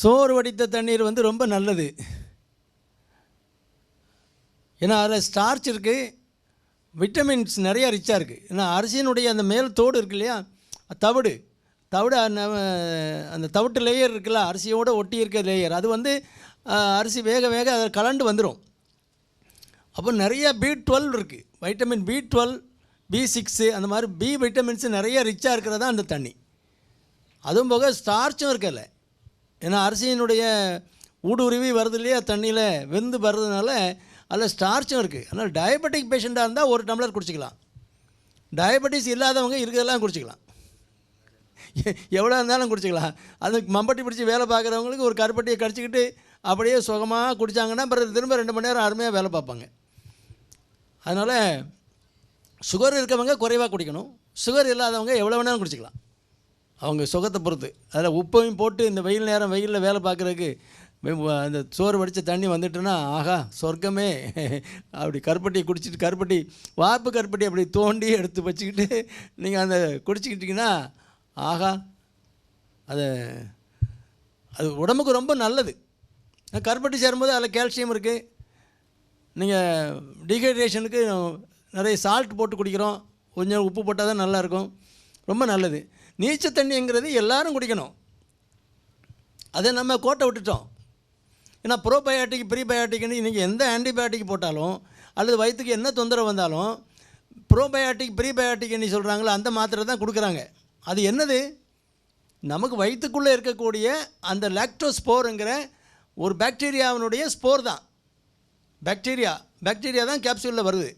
சோறு வடித்த தண்ணீர் வந்து ரொம்ப நல்லது. ஏன்னா அதில் ஸ்டார்ச் இருக்குது விட்டமின்ஸ் நிறையா ரிச்சாக இருக்குது ஏன்னா அரிசியினுடைய அந்த மேல் தோடு இருக்கு இல்லையா? தவிடு. தவிடு அந்த அந்த தவிட்டு லேயர் இருக்குல்ல அரிசியோடு ஒட்டி இருக்க லேயர் அது வந்து அரிசி வேக வேக அதை கலண்டு வந்துடும் அப்போ நிறையா பி டுவெல் இருக்குது vitamin B twelve B six அந்த மாதிரி பி விட்டமின்ஸ் நிறைய ரிச்சாக இருக்கிறதா அந்த தண்ணி. அதுவும் போக ஸ்டார்ச்சும் இருக்கல ஏன்னா அரிசியினுடைய ஊடுருவி வருது இல்லையா? தண்ணியில் வெந்து வர்றதுனால அதில் ஸ்டார்ச்சும் இருக்குது அதனால் டயபெட்டிக் பேஷண்ட்டாக இருந்தால் ஒரு டம்ளர் குடிச்சிக்கலாம். டயபெட்டிஸ் இல்லாதவங்க இருக்கிறதெல்லாம் குடிச்சிக்கலாம். எவ்வளோ இருந்தாலும் குடிச்சிக்கலாம். அது மம்பட்டி பிடிச்சி வேலை பார்க்குறவங்களுக்கு ஒரு கருப்பட்டியை கடிச்சிக்கிட்டு அப்படியே சுகமாக குடித்தாங்கன்னா பிறகு திரும்ப ரெண்டு மணி நேரம் அருமையாக வேலை பார்ப்பாங்க. அதனால் சுகர் இருக்கவங்க குறைவாக குடிக்கணும். சுகர் இல்லாதவங்க எவ்வளோ வேணாலும் குடிச்சிக்கலாம். அவங்க சுகத்தை பொறுத்து. அதில் உப்பையும் போட்டு இந்த வெயில் நேரம் வெயிலில் வேலை பார்க்குறதுக்கு அந்த சோறு வடித்த தண்ணி வந்துட்டுன்னா ஆகா சொர்க்கமே. அப்படி கருப்பட்டி குடிச்சிட்டு கருப்பட்டி வாப்பு கருப்பட்டி அப்படி தோண்டி எடுத்து வச்சுக்கிட்டு நீங்கள் அந்த குடிச்சிக்கிட்டிங்கன்னா ஆகா அது அது உடம்புக்கு ரொம்ப நல்லது. கருப்பட்டி சேரும்போது அதில் கால்சியம் இருக்குது நீங்கள் டீஹைட்ரேஷனுக்கு நிறைய சால்ட் போட்டு குடிக்கிறோம். கொஞ்சம் உப்பு போட்டால் தான் நல்லாயிருக்கும் ரொம்ப நல்லது. நீச்சல் தண்ணிங்கிறது எல்லாரும் குடிக்கணும். அதை நம்ம கோட்டை விட்டுட்டோம். ஏன்னா ப்ரோபயோட்டிக் ப்ரீபயோட்டிக்னு இன்றைக்கி எந்த ஆன்டிபயோட்டிக் போட்டாலும் அல்லது வயிற்றுக்கு என்ன தொந்தரவு வந்தாலும் ப்ரோபயோட்டிக் ப்ரீபயோட்டிக்னு சொல்கிறாங்களோ அந்த மாத்திரை தான் கொடுக்குறாங்க. அது என்னது? நமக்கு வயிற்றுக்குள்ளே இருக்கக்கூடிய அந்த லாக்டோஸ்போருங்கிற ஒரு பாக்டீரியாவினுடைய ஸ்போர் தான். பாக்டீரியா பாக்டீரியா தான் கேப்சூலில் வருது.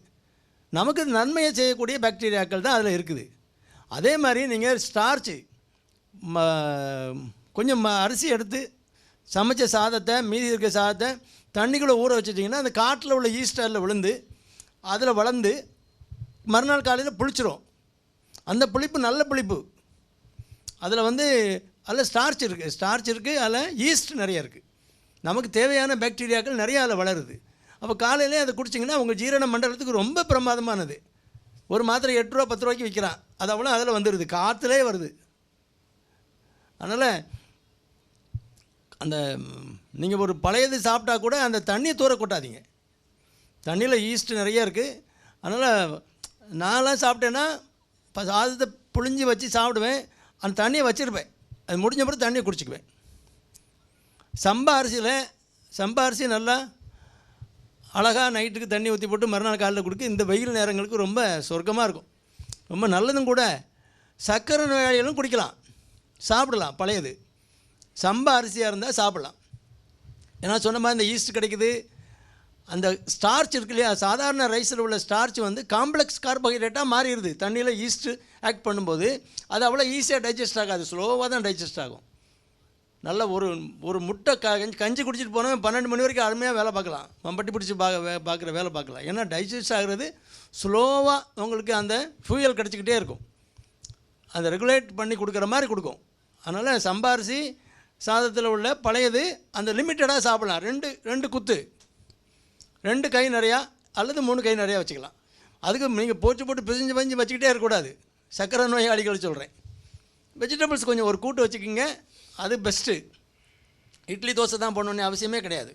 நமக்கு நன்மையை செய்யக்கூடிய பாக்டீரியாக்கள் தான் அதில் இருக்குது. அதே மாதிரி நீங்கள் ஸ்டார்ச்சு ம கொஞ்சம் ம- அரிசி எடுத்து சமைச்ச சாதத்தை மீதி இருக்க சாதத்தை தண்ணிக்குள்ளே ஊற வச்சுட்டிங்கன்னா அந்த காட்டில் உள்ள ஈஸ்டரில் விழுந்து அதில் வளர்ந்து மறுநாள் காலையில் புளிச்சிரும். அந்த புளிப்பு நல்ல புளிப்பு. அதில் வந்து அதில் ஸ்டார்ச் இருக்குது ஸ்டார்ச் இருக்குது அதில் ஈஸ்ட் நிறைய இருக்குது நமக்கு தேவையான பாக்டீரியாக்கள் நிறையா அதில் வளருது. அப்போ காலையிலே அதை குடிச்சிங்கன்னா உங்கள் ஜீரண மண்டலத்துக்கு ரொம்ப பிரமாதமானது. ஒரு மாத்திரை எட்டு ரூபா பத்து ரூபாய்க்கு விற்கிறான் அது அவ்வளோ அதில் வந்துடுது காற்றுலே வருது. அதனால் அந்த நீங்கள் ஒரு பழையது சாப்பிட்டா கூட அந்த தண்ணியை தூர கொட்டாதீங்க. தண்ணியில் ஈஸ்ட் நிறைய இருக்குது அதனால் நான்லாம் சாப்பிட்டேன்னா இப்போ சாதத்தை புழிஞ்சு வச்சு சாப்பிடுவேன். அந்த தண்ணியை வச்சுருப்பேன். அது முடிஞ்ச பிறகு தண்ணியை குடிச்சிக்குவேன். சம்பா அரிசியில் சம்பா அரிசி நல்லா அழகாக நைட்டுக்கு தண்ணி ஊற்றி போட்டு மறுநாள் காலையில் கொடுக்க இந்த வெயில் நேரங்களுக்கு ரொம்ப சொர்க்கமாக இருக்கும். ரொம்ப நல்லதும் கூட சர்க்கரை நோயாளிகளும் குடிக்கலாம். சாப்பிடலாம் பழையது. சம்பா அரிசியாக இருந்தால் சாப்பிடலாம். ஏன்னா சொன்ன மாதிரி இந்த ஈஸ்ட் கிடைக்குது. அந்த ஸ்டார்ச் இருக்கு இல்லையா சாதாரண ரைஸில் உள்ள ஸ்டார்ச் வந்து காம்ப்ளெக்ஸ் கார்போஹைட்ரேட்டாக மாறிடுது. தண்ணியில் ஈஸ்ட்டு ஆக்ட் பண்ணும்போது அது அவ்வளோ ஈஸியாக டைஜஸ்ட் ஆகாது ஸ்லோவாக தான் டைஜஸ்ட் ஆகும். நல்ல ஒரு ஒரு முட்டை க கஞ்சி கஞ்சி குடிச்சிட்டு போனவன் பன்னெண்டு மணி வரைக்கும் அருமையாக வேலை பார்க்கலாம். மம்பட்டி பிடிச்சி பார்க்க வே பார்க்குற வேலை பார்க்கலாம். ஏன்னா டைஜஸ்ட் ஆகிறது ஸ்லோவாக உங்களுக்கு அந்த ஃபியூயல் கிடச்சிக்கிட்டே இருக்கும். அதை ரெகுலேட் பண்ணி கொடுக்குற மாதிரி கொடுக்கும். அதனால் சம்பாரிசி சாதத்தில் உள்ள பழையது அந்த லிமிட்டடாக சாப்பிடலாம். ரெண்டு ரெண்டு குத்து. ரெண்டு கை நிறையா அல்லது மூணு கை நிறையா வச்சுக்கலாம். அதுக்கு நீங்கள் போச்சு போட்டு பிசைஞ்சு பிசைஞ்சு வச்சுக்கிட்டே இருக்கக்கூடாது. சக்கரை நோயாளிகள் சொல்கிறேன் வெஜிடபிள்ஸ் கொஞ்சம் ஒரு கூட்டு வச்சுக்கிங்க. அது பெஸ்ட்டு இட்லி தோசை தான் போடணுன்னு அவசியமே கிடையாது.